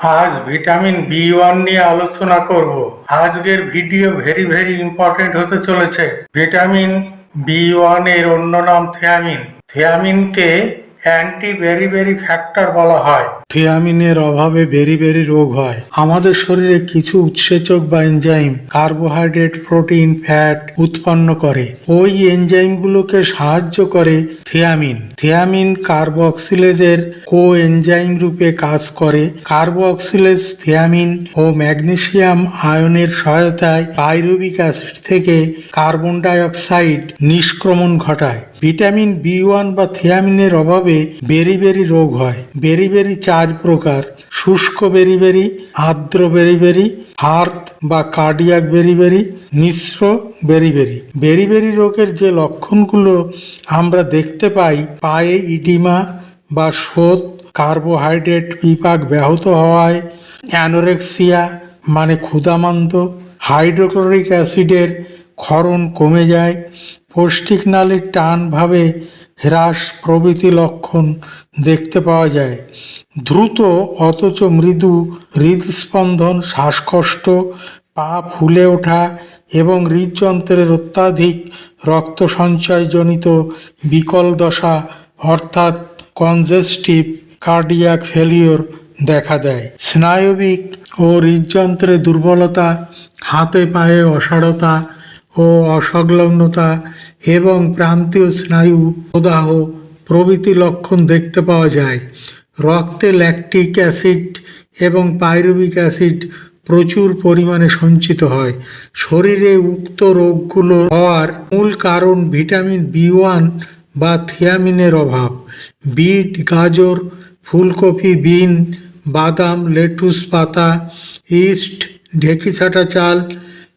আজ vitamin B one নিয়ে আলোচনা করব। আজকের ভিডিও ভেরি ভেরি ইম্পর্টেন্ট হতে চলেছে। ভিটামিন বি ওয়ানের অন্য নাম থিয়ামিন। থিয়ামিনকে অ্যান্টি বেরি বেরি ফ্যাক্টর বলা হয়। থিয়ামিনের অভাবে বেরি বেরি রোগ হয়। আমাদের শরীরে কিছু উৎসেচক বা এনজাইম কার্বোহাইড্রেট প্রোটিন ফ্যাট উৎপন্ন করে। ওই এনজাইমগুলোকে সাহায্য করে থিয়ামিন থিয়ামিন কার্বক্সিলেজের কো এনজাইম রূপে কাজ করে। কার্বক্সিলেজ থিয়ামিন ও ম্যাগনেসিয়াম আয়নের সহায়তায় পাইরুবিক অ্যাসিড থেকে কার্বন ডাই অক্সাইড নিষ্ক্রমণ ঘটায়। ভিটামিন বি ওয়ান বা থিয়ামিনের অভাবে বেরিবেরি রোগ হয়। বেরিবেরি চার প্রকার। শুষ্ক বেরিবেরি আর্দ্র বেরিবেরি হার্ট বা কার্ডিয়াক বেরিবেরি মিশ্র বেরিবেরি বেরিবেরি রোগের যে লক্ষণগুলো আমরা দেখতে পাই, পায়ে ইডিমা বা শোধ কার্বোহাইড্রেট বিপাক ব্যাহত হওয়ায়, অ্যানোরেক্সিয়া মানে ক্ষুধামান্ত হাইড্রোক্লোরিক অ্যাসিডের ক্ষরণ কমে যায় পৌষ্টিক নালীর টানভাবে হ্রাস প্রভৃতি লক্ষণ দেখতে পাওয়া যায়। দ্রুত অথচ মৃদু হৃদস্পন্দন, শ্বাসকষ্ট, পা ফুলে ওঠা এবং হৃদযন্ত্রের অত্যাধিক রক্ত সঞ্চয়জনিত বিকল দশা অর্থাৎ কনজেস্টিভ কার্ডিয়াক ফেলিওর দেখা দেয়। স্নায়বিক ও হৃদযন্ত্রে দুর্বলতা হাতে পায়ে অসাড়তা ও অসংলগ্নতা এবং প্রান্তীয় স্নায়ু প্রদাহ প্রভৃতি লক্ষণ দেখতে পাওয়া যায়। রক্তে ল্যাকটিক অ্যাসিড এবং পাইরুবিক অ্যাসিড প্রচুর পরিমাণে সঞ্চিত হয়। শরীরে উক্ত রোগগুলো হওয়ার মূল কারণ ভিটামিন বি ওয়ান বা থিয়ামিনের অভাব। বিট, গাজর, ফুলকপি, বিন, বাদাম, লেটুস পাতা, ইস্ট, ঢেকিছাটা চাল,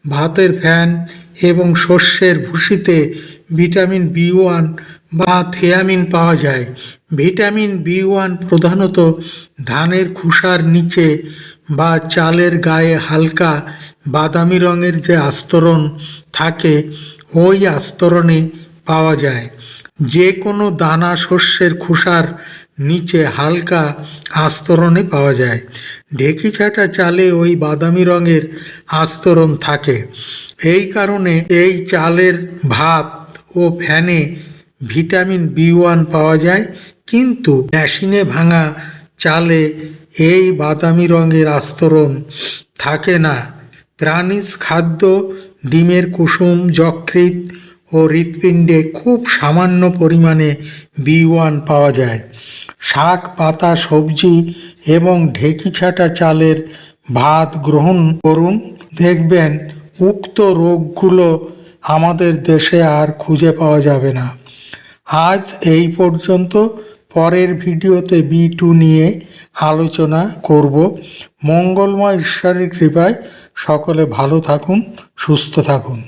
ভাতের ফ্যান এবং শস্যের ভুসিতে ভিটামিন বি ওয়ান বা থিয়ামিন পাওয়া যায়। ভিটামিন বি ওয়ান প্রধানত ধানের খোসার নিচে বা চালের গায়ে হালকা বাদামি রঙের যে আস্তরণ থাকে, ওই আস্তরণে পাওয়া যায়। যে কোনো দানা শস্যের খোসার নিচে হালকা আস্তরণে পাওয়া যায়। ঢেকি ছাটা চালে ওই বাদামি রঙের আস্তরণ থাকে। এই কারণে এই চালের ভাত ও ফ্যানে ভিটামিন বি ওয়ান পাওয়া যায়, কিন্তু মেশিনে ভাঙা চালে এই বাদামি রঙের আস্তরণ থাকে না। প্রাণীজ খাদ্য, ডিমের কুসুম, যকৃৎ ও হৃৎপিণ্ডে খুব সামান্য পরিমাণে বি ওয়ান পাওয়া যায়। শাক, পাতা, সবজি এবং ঢেকি ছাটা চালের ভাত গ্রহণ করুন। দেখবেন উক্ত রোগগুলো আমাদের দেশে আর খুঁজে পাওয়া যাবে না। আজ এই পর্যন্ত। পরের ভিডিওতে বি টু নিয়ে আলোচনা করব। মঙ্গলময় ঈশ্বরের কৃপায় সকলে ভালো থাকুন, সুস্থ থাকুন।